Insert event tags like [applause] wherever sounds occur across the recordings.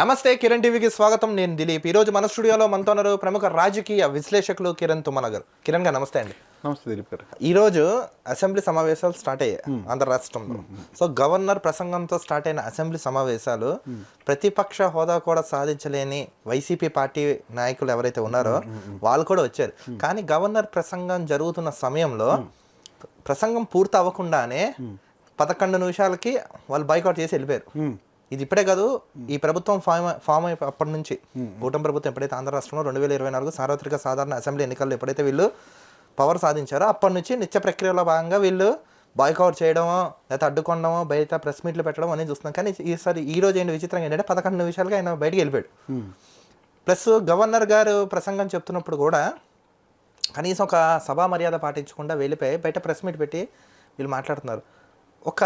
నమస్తే కిరణ్ టీవీకి స్వాగతం. నేను దిలీప్. ఈరోజు మన స్టూడియోలో మనతో ఉన్నారు ప్రముఖ రాజకీయ విశ్లేషకులు కిరణ్ తుమ్మనగర్. కిరణ్ గారు నమస్తే అండి. నమస్తే దిలీప్ గారు. ఈరోజు అసెంబ్లీ సమావేశాలు స్టార్ట్ అయ్యాయి ఆంధ్ర రాష్ట్రంలో. సో గవర్నర్ ప్రసంగంతో స్టార్ట్ అయిన అసెంబ్లీ సమావేశాలు ప్రతిపక్ష హోదా కూడా సాధించలేని వైసీపీ పార్టీ నాయకులు ఎవరైతే ఉన్నారో వాళ్ళు కూడా వచ్చారు. కానీ గవర్నర్ ప్రసంగం జరుగుతున్న సమయంలో ప్రసంగం పూర్తి అవ్వకుండానే పదకొండు నిమిషాలకి వాళ్ళు బైకౌట్ చేసి వెళ్ళిపోయారు. ఇది ఇప్పుడే కాదు ఈ ప్రభుత్వం ఫామ్ ఫామ్ అప్పటి నుంచి కూటమి ప్రభుత్వం ఎప్పుడైతే ఆంధ్ర రాష్ట్రంలో రెండు వేల ఇరవై నాలుగు సార్వత్రిక సాధారణ అసెంబ్లీ ఎన్నికల్లో ఎప్పుడైతే వీళ్ళు పవర్ సాధించారో అప్పటి నుంచి నిత్య ప్రక్రియలో భాగంగా వీళ్ళు బాయ్కౌట్ చేయడమో లేకపోతే అడ్డుకోవడమో బయట ప్రెస్ మీట్లు పెట్టడం అనేది చూస్తున్నాం. కానీ ఈసారి ఈ రోజు ఏంటి విచిత్రంగా ఏంటంటే పదకొండు నిమిషాలుగా ఆయన బయటికి వెళ్ళిపోయాడు. ప్లస్ గవర్నర్ గారు ప్రసంగం చెప్తున్నప్పుడు కూడా కనీసం ఒక సభా మర్యాద పాటించకుండా వెళ్ళిపోయి బయట ప్రెస్ మీట్ పెట్టి వీళ్ళు మాట్లాడుతున్నారు. ఒక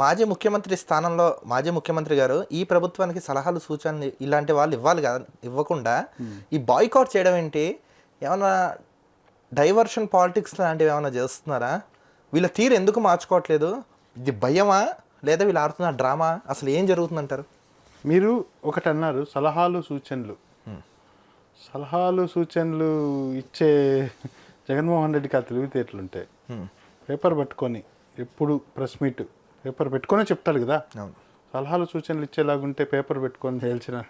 మాజీ ముఖ్యమంత్రి స్థానంలో మాజీ ముఖ్యమంత్రి గారు ఈ ప్రభుత్వానికి సలహాలు సూచనలు ఇలాంటి వాళ్ళు ఇవ్వాలి కదా ఇవ్వకుండా ఈ బాయ్కౌట్ చేయడం ఏంటి? ఏమన్నా డైవర్షన్ పాలిటిక్స్ లాంటివి ఏమైనా చేస్తున్నారా? వీళ్ళ తీరు ఎందుకు మార్చుకోవట్లేదు? ఇది భయమా? లేదా వీళ్ళు ఆడుతున్న డ్రామా? అసలు ఏం జరుగుతుందంటారు? మీరు ఒకటి అన్నారు సలహాలు సూచనలు. సలహాలు సూచనలు ఇచ్చే జగన్మోహన్ రెడ్డికి ఆ తెలివితేటలు ఉంటాయి పేపర్ పట్టుకొని ఎప్పుడు ప్రెస్ మీట్ పేపర్ పెట్టుకొనే చెప్తాడు కదా. అవును. సలహాలు సూచనలు ఇచ్చేలాగుంటే పేపర్ పెట్టుకొని తేల్చిన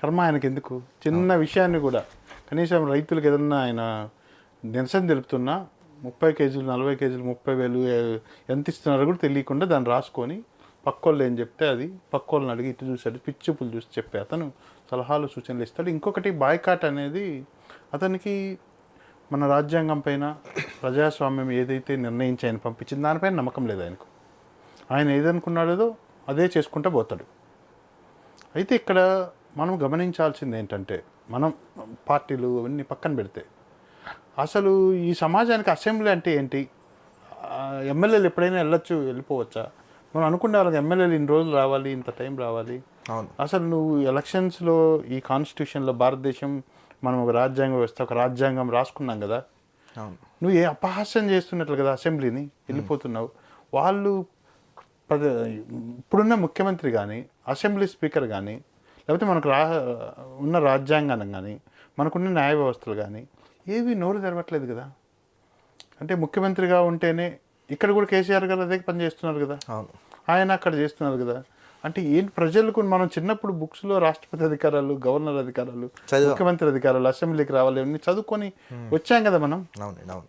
కర్మ ఆయనకి ఎందుకు చిన్న విషయాన్ని కూడా. కనీసం రైతులకు ఏదన్నా ఆయన నిరసన తెలుపుతున్నా ముప్పై కేజీలు నలభై కేజీలు ముప్పై వేలు ఎంత ఇస్తున్నారో కూడా తెలియకుండా దాన్ని రాసుకొని పక్కోళ్ళు ఏం చెప్తే అది పక్కోళ్ళని అడిగి ఇటు చూసాడు పిచ్చుపులు చూసి చెప్పే అతను సలహాలు సూచనలు ఇస్తాడు. ఇంకొకటి బాయ్కాట్ అనేది అతనికి మన రాజ్యాంగం పైన ప్రజాస్వామ్యం ఏదైతే నిర్ణయించి ఆయన పంపించింది దానిపైన నమ్మకం లేదు ఆయనకు. ఆయన ఏదనుకున్నాడో అదే చేసుకుంటూ పోతాడు. అయితే ఇక్కడ మనం గమనించాల్సింది ఏంటంటే మనం పార్టీలు అవన్నీ పక్కన పెడితే అసలు ఈ సమాజానికి అసెంబ్లీ అంటే ఏంటి? ఎమ్మెల్యేలు ఎప్పుడైనా వెళ్ళొచ్చు వెళ్ళిపోవచ్చా? మనం అనుకునే వాళ్ళకి ఎమ్మెల్యేలు ఇన్ని రోజులు రావాలి ఇంత టైం రావాలి. అవును. అసలు నువ్వు ఎలక్షన్స్లో ఈ కాన్స్టిట్యూషన్లో భారతదేశం మనం ఒక రాజ్యాంగ వ్యవస్థ ఒక రాజ్యాంగం రాసుకున్నాం కదా? అవును. నువ్వు ఏ అపహాస్యం చేస్తున్నట్లు కదా అసెంబ్లీని? వెళ్ళిపోతున్నావు. వాళ్ళు ఇప్పుడున్న ముఖ్యమంత్రి కానీ అసెంబ్లీ స్పీకర్ కానీ లేకపోతే మనకు రా ఉన్న రాజ్యాంగం కానీ మనకున్న న్యాయ వ్యవస్థలు కానీ ఏవి నోరు తెరవట్లేదు కదా. అంటే ముఖ్యమంత్రిగా ఉంటేనే ఇక్కడ కూడా కేసీఆర్ గారు అదే పని చేస్తున్నారు కదా. ఆయన అక్కడ చేస్తున్నారు కదా. అంటే ఏంటి ప్రజలకు మనం చిన్నప్పుడు బుక్స్లో రాష్ట్రపతి అధికారాలు గవర్నర్ అధికారాలు. ముఖ్యమంత్రి అధికారాలు అసెంబ్లీకి రావాలి ఇవన్నీ చదువుకొని వచ్చాం కదా మనం.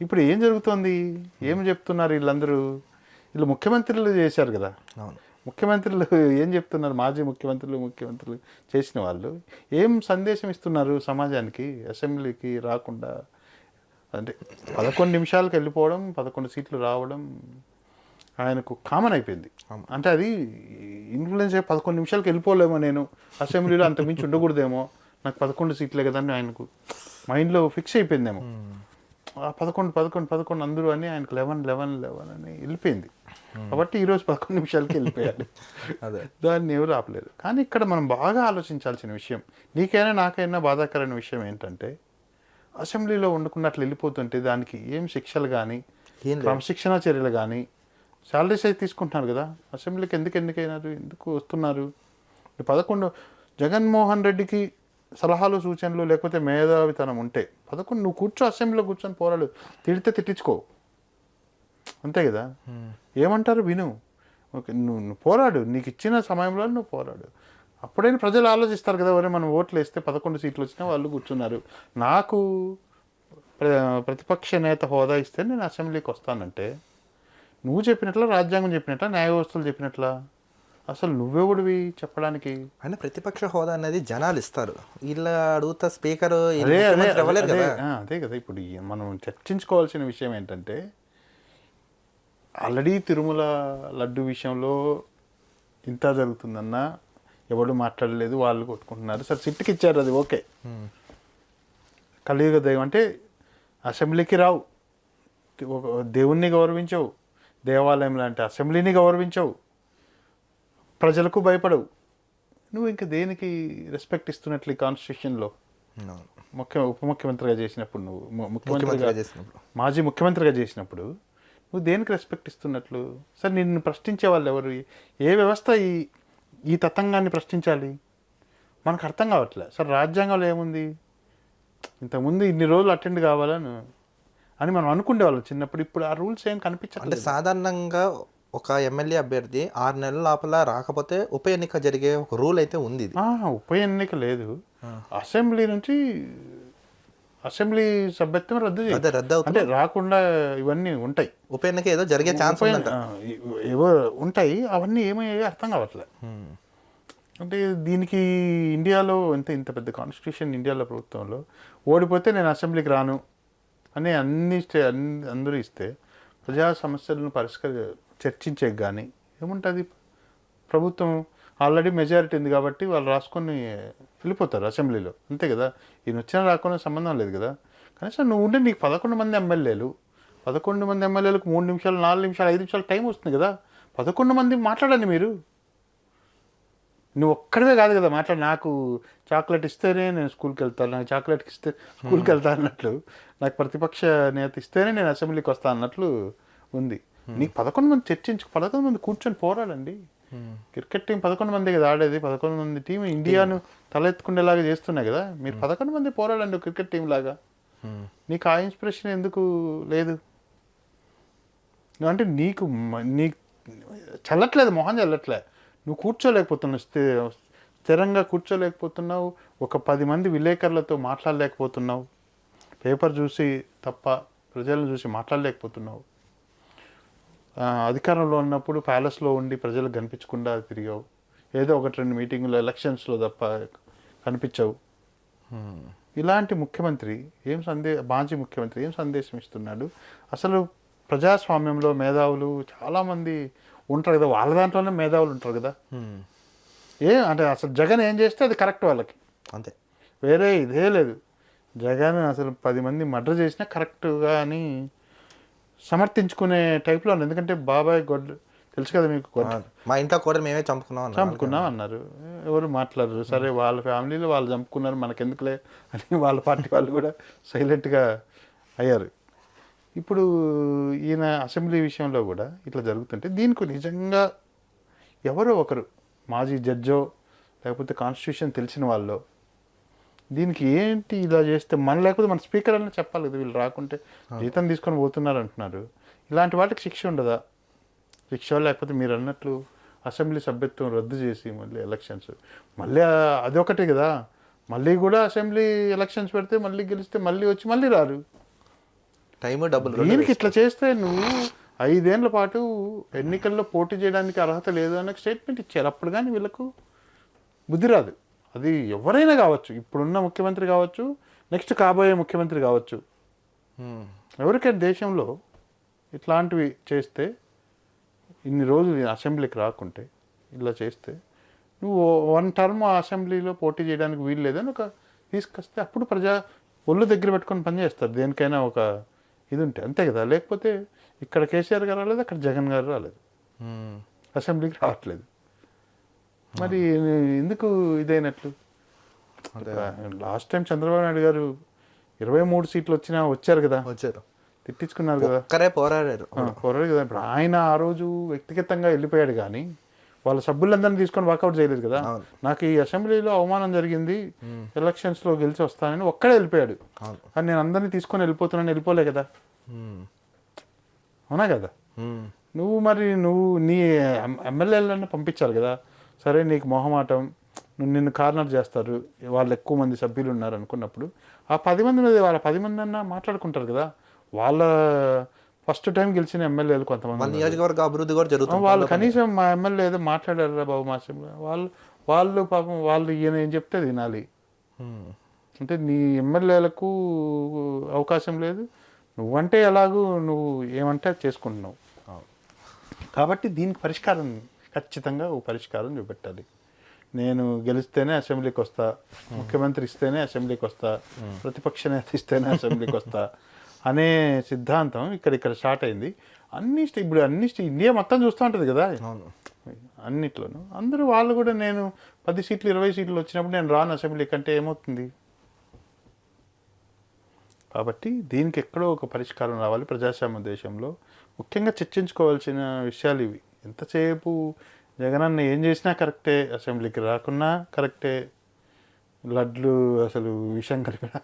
ఇప్పుడు ఏం జరుగుతోంది? ఏం చెప్తున్నారు వీళ్ళందరూ? వీళ్ళు ముఖ్యమంత్రులు చేశారు కదా. అవును. ముఖ్యమంత్రులు ఏం చెప్తున్నారు? మాజీ ముఖ్యమంత్రులు ముఖ్యమంత్రులు చేసిన వాళ్ళు ఏం సందేశం ఇస్తున్నారు సమాజానికి? అసెంబ్లీకి రాకుండా అంటే పదకొండు నిమిషాలకు వెళ్ళిపోవడం పదకొండు సీట్లు రావడం ఆయనకు కామన్ అయిపోయింది. అంటే అది ఇన్ఫ్లుయెన్స్ అయ్యి పదకొండు నిమిషాలకు వెళ్ళిపోలేమో నేను. అసెంబ్లీలో అంత మించి ఉండకూడదేమో. నాకు పదకొండు సీట్లే కదా అని ఆయనకు. మైండ్లో ఫిక్స్ అయిపోయిందేమో. పదకొండు పదకొండు పదకొండు అందరూ అని ఆయనకు లెవెన్ లెవెన్ లెవెన్ అని వెళ్ళిపోయింది. కాబట్టి ఈరోజు పదకొండు నిమిషాలకి వెళ్ళిపోయాడు. [laughs] అదే. దాన్ని ఎవరు ఆపలేరు కానీ ఇక్కడ మనం బాగా ఆలోచించాల్సిన విషయం నీకైనా నాకైనా బాధాకరమైన విషయం ఏంటంటే అసెంబ్లీలో వండుకున్నట్లు వెళ్ళిపోతుంటే దానికి ఏం శిక్షలు కానీ. క్రమశిక్షణ చర్యలు కానీ శాలరీస్ అయితే తీసుకుంటున్నారు కదా. అసెంబ్లీకి ఎందుకు ఎన్నికైనారు ఎందుకు వస్తున్నారు? పదకొండు జగన్మోహన్ రెడ్డికి సలహాలు సూచనలు లేకపోతే మేధావితనం ఉంటే పదకొండు నువ్వు కూర్చో అసెంబ్లీలో కూర్చొని పోరాడు తిడితే తిట్టించుకో. అంతే కదా? ఏమంటారు? విను. ఓకే నువ్వు నువ్వు పోరాడు. నీకు ఇచ్చిన సమయంలో నువ్వు పోరాడు. అప్పుడైనా ప్రజలు ఆలోచిస్తారు కదా ఒరే మనం ఓట్లు వేస్తే పదకొండు సీట్లు వచ్చినా వాళ్ళు కూర్చున్నారు. నాకు ప్ర- ప్రతిపక్ష నేత హోదా ఇస్తే నేను అసెంబ్లీకి వస్తానంటే నువ్వు చెప్పినట్ల రాజ్యాంగం చెప్పినట్ల న్యాయ వ్యవస్థలు చెప్పినట్ల అసలు నువ్వెవడివి చెప్పడానికి? అయినా ప్రతిపక్ష హోదా అనేది జనాలు ఇస్తారు. వీళ్ళ అడుగుతా స్పీకర్ అదే కదా. ఇప్పుడు మనం చర్చించుకోవాల్సిన విషయం ఏంటంటే ఆల్రెడీ తిరుమల లడ్డు విషయంలో ఇంత జరుగుతుందన్నా ఎవడు మాట్లాడలేదు వాళ్ళు కొట్టుకుంటున్నారు. సరే సిట్టుకి ఇచ్చారు అది ఓకే. కలియుగ దైవం అంటే అసెంబ్లీకి రావు. దేవుణ్ణి గౌరవించవు. దేవాలయం లాంటి అసెంబ్లీని గౌరవించవు. ప్రజలకు భయపడవు. నువ్వు ఇంకా దేనికి రెస్పెక్ట్ ఇస్తున్నట్లు ఈ కాన్స్టిట్యూషన్లో. ముఖ్య ఉప ముఖ్యమంత్రిగా చేసినప్పుడు నువ్వు ముఖ్యమంత్రిగా చేసినప్పుడు. మాజీ ముఖ్యమంత్రిగా చేసినప్పుడు నువ్వు దేనికి రెస్పెక్ట్ ఇస్తున్నట్లు? సరే నిన్ను ప్రశ్నించే వాళ్ళు ఎవరు? ఏ వ్యవస్థ ఈ ఈ తతంగాన్ని ప్రశ్నించాలి? మనకు అర్థం కావట్లే. సార్ రాజ్యాంగంలో ఏముంది? ఇంతకుముందు ఇన్ని రోజులు అటెండ్ కావాలని అని మనం అనుకునేవాళ్ళం చిన్నప్పుడు. ఇప్పుడు ఆ రూల్స్ ఏం అంటే కనిపించట్లేదు సాధారణంగా ఒక ఎమ్మెల్యే అభ్యర్థి ఆరు నెలల లోపల రాకపోతే ఉప ఎన్నిక జరిగే ఒక రూల్ అయితే ఉంది ఉప ఎన్నిక లేదు. అసెంబ్లీ నుంచి అసెంబ్లీ సభ్యత్వం రద్దు అదే రద్దు అంటే రాకుండా ఇవన్నీ ఉంటాయి. ఉప ఎన్నిక ఏదో జరిగే ఛాన్స్ ఏవో ఉంటాయి. అవన్నీ ఏమయ్యాయో అర్థం కావట్లే. అంటే దీనికి ఇండియాలో ఎంత ఇంత పెద్ద కాన్స్టిట్యూషన్ ఇండియాలో ప్రభుత్వంలో ఓడిపోతే నేను అసెంబ్లీకి రాను అని అన్ని అందరూ ఇస్తే ప్రజా సమస్యలను పరిష్కరి చర్చించే కానీ ఏముంటుంది? ప్రభుత్వం ఆల్రెడీ మెజారిటీ ఉంది కాబట్టి వాళ్ళు రాసుకొని వెళ్ళిపోతారు అసెంబ్లీలో. అంతే కదా? ఈయన వచ్చినా రాకుండా సంబంధం లేదు కదా? కనీసం నువ్వు ఉంటే నీకు పదకొండు మంది ఎమ్మెల్యేలు పదకొండు మంది ఎమ్మెల్యేలకు మూడు నిమిషాలు నాలుగు నిమిషాలు ఐదు నిమిషాలు టైం వస్తుంది కదా? పదకొండు మంది మాట్లాడండి మీరు. నువ్వు ఒక్కడవే కాదు కదా మాట్లాడు నాకు చాక్లెట్ ఇస్తేనే నేను స్కూల్కి వెళ్తాను నాకు చాక్లెట్ ఇస్తే స్కూల్కి వెళ్తాను అన్నట్లు నాకు ప్రతిపక్ష నేత ఇస్తేనే నేను అసెంబ్లీకి వస్తాను అన్నట్లు ఉంది. నీకు పదకొండు మంది చర్చించు పదకొండు మంది కూర్చొని పోరాడండి. క్రికెట్ టీం పదకొండు మంది కదా ఆడేది పదకొండు మంది టీం ఇండియాను తలెత్తుకునేలాగా చేస్తున్నాయి కదా. మీరు పదకొండు మంది పోరాడండి క్రికెట్ టీం లాగా. నీకు ఆ ఇన్స్పిరేషన్ ఎందుకు లేదు? అంటే నీకు మ- నీ చల్లట్లేదు మొహం చల్లట్లే. నువ్వు కూర్చోలేకపోతున్నావు స్థి- స్థిరంగా కూర్చోలేకపోతున్నావు ఒక పది మంది విలేకరులతో మాట్లాడలేకపోతున్నావు. పేపర్ చూసి తప్ప ప్రజలను చూసి మాట్లాడలేకపోతున్నావు. అధికారంలో ఉన్నప్పుడు ప్యాలెస్లో ఉండి ప్రజలకు కనిపించకుండా తిరిగావు. ఏదో ఒకటి రెండు మీటింగులు ఎలక్షన్స్లో తప్ప కనిపించవు. ఇలాంటి ముఖ్యమంత్రి ఏం సందే మాజీ ముఖ్యమంత్రి ఏం సందేశం ఇస్తున్నాడు? అసలు ప్రజాస్వామ్యంలో మేధావులు చాలామంది ఉంటారు కదా వాళ్ళ దాంట్లోనే మేధావులు ఉంటారు కదా. ఏ అంటే అసలు జగన్ ఏం చేస్తే అది కరెక్ట్ వాళ్ళకి. అంతే. వేరే ఇదే లేదు. జగన్ అసలు పది మంది మర్డర్ చేసినా కరెక్ట్గా అని సమర్థించుకునే టైప్లో ఎందుకంటే బాబాయ్ గొడ్డు తెలుసు కదా మీకు మా ఇంట్లో కూడా మేమే చంపుకున్నాం. చంపుకున్నాం అన్నారు. ఎవరు మాట్లాడరు. సరే వాళ్ళ ఫ్యామిలీలో వాళ్ళు చంపుకున్నారు మనకెందుకులే అని [laughs] వాళ్ళ పార్టీ వాళ్ళు కూడా సైలెంట్గా అయ్యారు. ఇప్పుడు ఈయన అసెంబ్లీ విషయంలో కూడా ఇట్లా జరుగుతుంటే దీనికి నిజంగా ఎవరో ఒకరు మాజీ జడ్జో లేకపోతే కాన్స్టిట్యూషన్ తెలిసిన వాళ్ళు దీనికి ఏంటి ఇలా చేస్తే మన లేకపోతే మన స్పీకర్ అన్న చెప్పాలి కదా వీళ్ళు రాకుంటే. జీతం తీసుకొని పోతున్నారు అంటున్నారు. ఇలాంటి వాటికి శిక్ష ఉండదా? శిక్ష లేకపోతే మీరు అన్నట్లు అసెంబ్లీ సభ్యత్వం రద్దు చేసి మళ్ళీ ఎలక్షన్స్. మళ్ళీ అదొకటే కదా. మళ్ళీ కూడా అసెంబ్లీ ఎలక్షన్స్ పెడితే మళ్ళీ గెలిస్తే మళ్ళీ వచ్చి మళ్ళీ రారు. టైము డబ్బులు దీనికి ఇట్లా చేస్తే నువ్వు ఐదేళ్ళ పాటు ఎన్నికల్లో పోటీ చేయడానికి అర్హత లేదు అన్న స్టేట్మెంట్ ఇచ్చారు. అప్పుడు కానీ వీళ్ళకు బుద్ధి రాదు. అది ఎవరైనా కావచ్చు. ఇప్పుడున్న ముఖ్యమంత్రి కావచ్చు నెక్స్ట్ కాబోయే ముఖ్యమంత్రి కావచ్చు. ఎవరికైనా దేశంలో ఇట్లాంటివి చేస్తే ఇన్ని రోజులు అసెంబ్లీకి రాకుంటే ఇలా చేస్తే నువ్వు వన్ టర్మ్ అసెంబ్లీలో పోటీ చేయడానికి వీలు లేదని ఒక తీసుకొస్తే అప్పుడు ప్రజా ఒళ్ళు దగ్గర పెట్టుకొని పని చేస్తారు. దేనికైనా ఒక ఇది ఉంటే అంతే కదా. లేకపోతే ఇక్కడ కేసీఆర్ గారు రాలేదు? అక్కడ జగన్ గారు రాలేదు. అసెంబ్లీకి రావట్లేదు. మరి ఎందుకు ఇదైనట్లు? లాస్ట్ టైం చంద్రబాబు నాయుడు గారు ఇరవై మూడు సీట్లు వచ్చినా వచ్చారు కదా? వచ్చారు. తిట్టించుకున్నారు కదా? ఒక్కరే పోరాడారు. కుర్రాడు కదా. ఇప్పుడు ఆయన ఆ రోజు వ్యక్తిగతంగా వెళ్ళిపోయాడు కానీ వాళ్ళ సభ్యులందరినీ తీసుకొని వాకౌట్ చేయలేదు కదా. నాకు ఈ అసెంబ్లీలో అవమానం జరిగింది ఎలక్షన్స్లో గెలిచి వస్తానని ఒక్కడే వెళ్ళిపోయాడు. కానీ నేను అందరినీ తీసుకొని వెళ్ళిపోతున్నాను వెళ్ళిపోలే కదా. అవునా కదా. నువ్వు మరి నువ్వు నీ ఎమ్మెల్యేలను పంపించాలి కదా? సరే నీకు మొహమాటం నువ్వు నిన్ను కార్నర్ చేస్తారు వాళ్ళు ఎక్కువ మంది సభ్యులు ఉన్నారు అనుకున్నప్పుడు ఆ పది మంది మీద వాళ్ళ పది మంది అన్నా మాట్లాడుకుంటారు కదా. వాళ్ళ ఫస్ట్ టైం గెలిచిన ఎమ్మెల్యేలు కొంతమంది. నియోజకవర్గ అభివృద్ధి కూడా జరుగుతుంది. వాళ్ళు కనీసం మా ఎమ్మెల్యే ఏదో మాట్లాడారా బాబు మా వాళ్ళు వాళ్ళు పాపం వాళ్ళు ఈయన ఏం చెప్తే ఉమ్. అంటే నీ ఎమ్మెల్యేలకు అవకాశం లేదు. నువ్వంటే ఎలాగూ నువ్వు ఏమంటే చేసుకుంటున్నావు. కాబట్టి దీనికి పరిష్కారం ఖచ్చితంగా ఓ పరిష్కారం చూపెట్టాలి. నేను గెలిస్తేనే అసెంబ్లీకి వస్తా ముఖ్యమంత్రి ఇస్తేనే అసెంబ్లీకి వస్తా ప్రతిపక్ష నేత ఇస్తేనే అసెంబ్లీకి వస్తా అనే సిద్ధాంతం ఇక్కడ ఇక్కడ స్టార్ట్ అయింది. అన్ని ఇప్పుడు అన్ని ఇండియా మొత్తం చూస్తూ ఉంటుంది కదా. అన్నిట్లోనూ. అందరూ వాళ్ళు కూడా నేను పది సీట్లు ఇరవై సీట్లు వచ్చినప్పుడు నేను రాను అసెంబ్లీ కంటే ఏమవుతుంది? కాబట్టి దీనికి ఎక్కడో ఒక పరిష్కారం రావాలి ప్రజాస్వామ్య దేశంలో. ముఖ్యంగా చర్చించుకోవాల్సిన విషయాలు ఇవి. ఎంతసేపు జగనన్న ఏం చేసినా కరెక్టే అసెంబ్లీకి రాకున్నా కరెక్టే. లడ్లు అసలు విషం కలిపారా?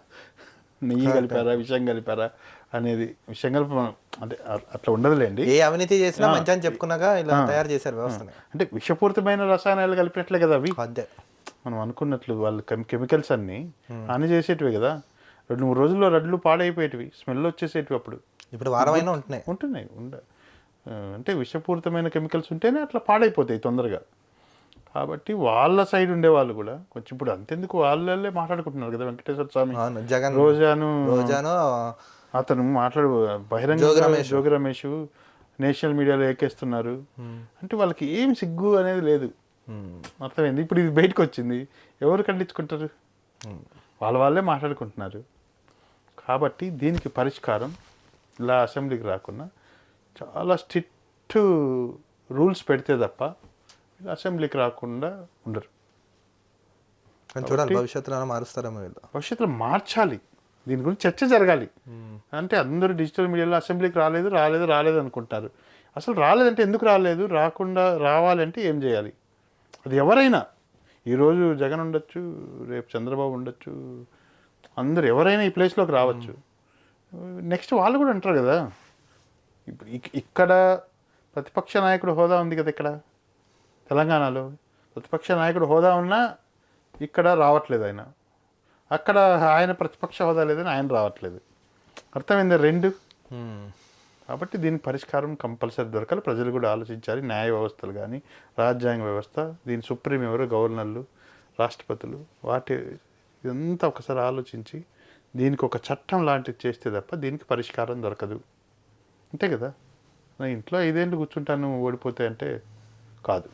నెయ్యి కలిపారా? విషం కలిపారా? అనేది విషం కలిపి అంటే అట్లా ఉండదులేండి. ఏ అవినీతి చేసినా మంచి అని చెప్పుకున్నాగా ఇలా తయారు చేశారు వ్యవస్థని. అంటే విషపూరితమైన రసాయనాలు కలిపినట్లే కదా అవి. మనం అనుకున్నట్లు వాళ్ళు కెమి- కెమికల్స్ అన్ని హాని చేసేటివి కదా. రెండు మూడు రోజుల్లో లడ్లు పాడైపోయేటివి స్మెల్ వచ్చేసేటివి అప్పుడు. ఇప్పుడు వారమైనా ఉంటున్నాయి. ఉంటున్నాయి ఉండ అంటే విషపూరితమైన కెమికల్స్ ఉంటేనే అట్లా పాడైపోతాయి తొందరగా. కాబట్టి వాళ్ళ సైడ్ ఉండే వాళ్ళు కూడా. కొంచెం ఇప్పుడు అంతెందుకు వాళ్ళే మాట్లాడుకుంటున్నారు కదా వెంకటేశ్వర స్వామి. జగన్ రోజాను రోజాను అతను మాట్లాడు బహిరంగ జోగి రమేష్. నేషనల్ మీడియాలో ఏకేస్తున్నారు అంటే వాళ్ళకి ఏం సిగ్గు అనేది లేదు. అర్థమైంది? ఇప్పుడు ఇది బయటకు వచ్చింది. ఎవరు ఖండించుకుంటారు? వాళ్ళ వాళ్ళే మాట్లాడుకుంటున్నారు. కాబట్టి దీనికి పరిష్కారం ఇలా అసెంబ్లీకి రాకుండా చాలా స్ట్రిక్ట్ రూల్స్ పెడితే తప్ప అసెంబ్లీకి రాకుండా ఉండరు. చూడాలి భవిష్యత్తులో మారుస్తారేమో భవిష్యత్తులో మార్చాలి. దీని గురించి చర్చ జరగాలి. అంటే అందరూ డిజిటల్ మీడియాలో అసెంబ్లీకి రాలేదు రాలేదు రాలేదు అనుకుంటారు. అసలు రాలేదంటే ఎందుకు రాలేదు? రాకుండా రావాలంటే ఏం చేయాలి? అది ఎవరైనా ఈరోజు జగన్ ఉండొచ్చు రేపు చంద్రబాబు ఉండొచ్చు అందరు ఎవరైనా ఈ ప్లేస్లోకి రావచ్చు. నెక్స్ట్ వాళ్ళు కూడా అంటారు కదా. ఇప్పుడు ఇక్- ఇక్కడ ప్రతిపక్ష నాయకుడు హోదా ఉంది కదా ఇక్కడ? తెలంగాణలో. ప్రతిపక్ష నాయకుడు హోదా ఉన్నా ఇక్కడ రావట్లేదు ఆయన. అక్కడ ఆయన ప్రతిపక్ష హోదా లేదని ఆయన రావట్లేదు. అర్థమైందా రెండు? కాబట్టి దీనికి పరిష్కారం కంపల్సరీ దొరకాలి. ప్రజలు కూడా ఆలోచించాలి. న్యాయ వ్యవస్థలు కానీ రాజ్యాంగ వ్యవస్థ దీని సుప్రీం ఎవరు? గవర్నర్లు రాష్ట్రపతులు. వాటి ఇదంతా ఒకసారి ఆలోచించి దీనికి ఒక చట్టం లాంటిది చేస్తే తప్ప దీనికి పరిష్కారం దొరకదు. అంతే కదా. నా ఇంట్లో ఐదేళ్ళు కూర్చుంటాను ఓడిపోతే అంటే కాదు.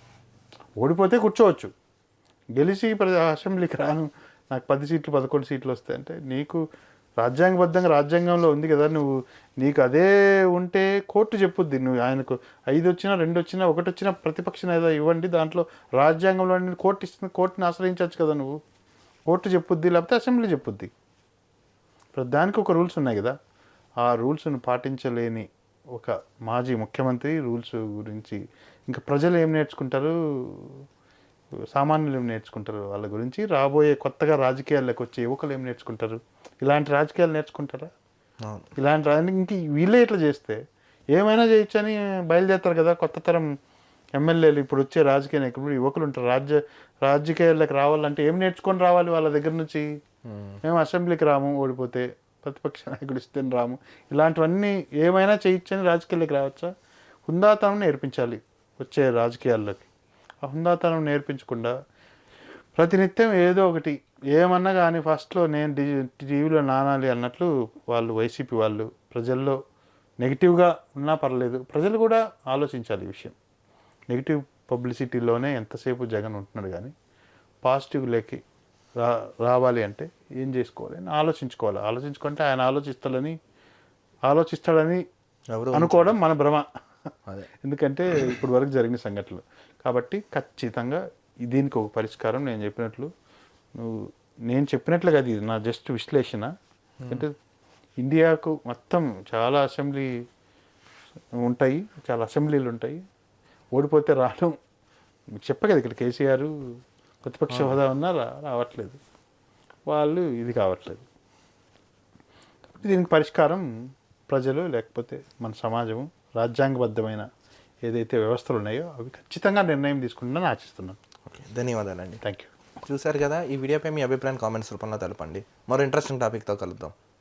ఓడిపోతే కూర్చోవచ్చు. గెలిచి ప్ర- అసెంబ్లీకి రాను నాకు పది సీట్లు పదకొండు సీట్లు వస్తాయంటే నీకు రాజ్యాంగబద్ధంగా రాజ్యాంగంలో ఉంది కదా. నువ్వు నీకు అదే ఉంటే కోర్టు చెప్పుద్ది. నువ్వు ఆయనకు ఐదు వచ్చినా రెండు వచ్చినా ఒకటి వచ్చినా ప్రతిపక్ష నేత ఇవ్వండి. దాంట్లో రాజ్యాంగంలో కోర్టు ఇస్తుంది కోర్టుని ఆశ్రయించవచ్చు కదా నువ్వు. కోర్టు చెప్పుద్ది లేకపోతే అసెంబ్లీ చెప్పుద్ది. దానికి ఒక రూల్స్ ఉన్నాయి కదా. ఆ రూల్స్ను పాటించలేని ఒక మాజీ ముఖ్యమంత్రి రూల్స్ గురించి ఇంకా ప్రజలు ఏం నేర్చుకుంటారు? సామాన్యులు ఏం నేర్చుకుంటారు వాళ్ళ గురించి? రాబోయే కొత్తగా రాజకీయాల్లోకి వచ్చే యువకులు ఏం నేర్చుకుంటారు? ఇలాంటి రాజకీయాలు నేర్చుకుంటారా? ఇలాంటి ఇంక వీళ్ళే ఇట్లా చేస్తే ఏమైనా చేయొచ్చని బయలుదేరుతారు కదా కొత్త తరం ఎమ్మెల్యేలు. ఇప్పుడు వచ్చే రాజకీయ నాయకులు యువకులు ఉంటారు. రాజ్య రాజకీయాల్లోకి రావాలంటే ఏం నేర్చుకొని రావాలి వాళ్ళ దగ్గర నుంచి? మేము అసెంబ్లీకి రాము ఓడిపోతే ప్రతిపక్ష నాయకుడు ఇస్తే రాము. ఇలాంటివన్నీ ఏమైనా చేయొచ్చని రాజకీయాల్లోకి రావచ్చా? హుందాతనం నేర్పించాలి వచ్చే రాజకీయాల్లోకి. ఆ హుందాతనం నేర్పించకుండా ప్రతినిత్యం ఏదో ఒకటి ఏమన్నా కానీ ఫస్ట్లో నేను టీవీలో నానాలి అన్నట్లు వాళ్ళు వైసీపీ వాళ్ళు ప్రజల్లో నెగిటివ్గా ఉన్నా పర్లేదు ప్రజలు కూడా ఆలోచించాలి ఈ విషయం. నెగిటివ్ పబ్లిసిటీలోనే ఎంతసేపు జగన్ ఉంటున్నాడు కానీ పాజిటివ్లోకి రా రావాలి అంటే ఏం చేసుకోవాలి? అని ఆలోచించుకోవాలి. ఆలోచించుకుంటే ఆయన ఆలోచిస్తాడని ఆలోచిస్తాడని ఎవరు అనుకోవడం మన భ్రమ. అదే. ఎందుకంటే ఇప్పుడు వరకు జరిగిన సంఘటనలు. కాబట్టి ఖచ్చితంగా దీనికి ఒక పరిష్కారం నేను చెప్పినట్లు నువ్వు నేను చెప్పినట్లు కాదు ఇది నా జస్ట్ విశ్లేషణ. అంటే ఇండియాకు మొత్తం చాలా అసెంబ్లీ ఉంటాయి చాలా అసెంబ్లీలు ఉంటాయి. ఓడిపోతే రావడం మీకు చెప్ప కదా ఇక్కడ కేసీఆర్ ప్రతిపక్ష హోదా ఉన్నా రావట్లేదు. వాళ్ళు ఇది కావట్లేదు. కాబట్టి దీనికి పరిష్కారం ప్రజలు లేకపోతే మన సమాజము రాజ్యాంగబద్ధమైన ఏదైతే వ్యవస్థలు ఉన్నాయో అవి ఖచ్చితంగా నిర్ణయం తీసుకుంటుందని ఆశిస్తున్నాను ఓకే ధన్యవాదాలండి. థ్యాంక్ యూ చూశారు కదా ఈ వీడియోపై మీ అభిప్రాయం కామెంట్స్ రూపంలో తెలపండి. మరో ఇంట్రెస్టింగ్ టాపిక్తో కలుద్దాం.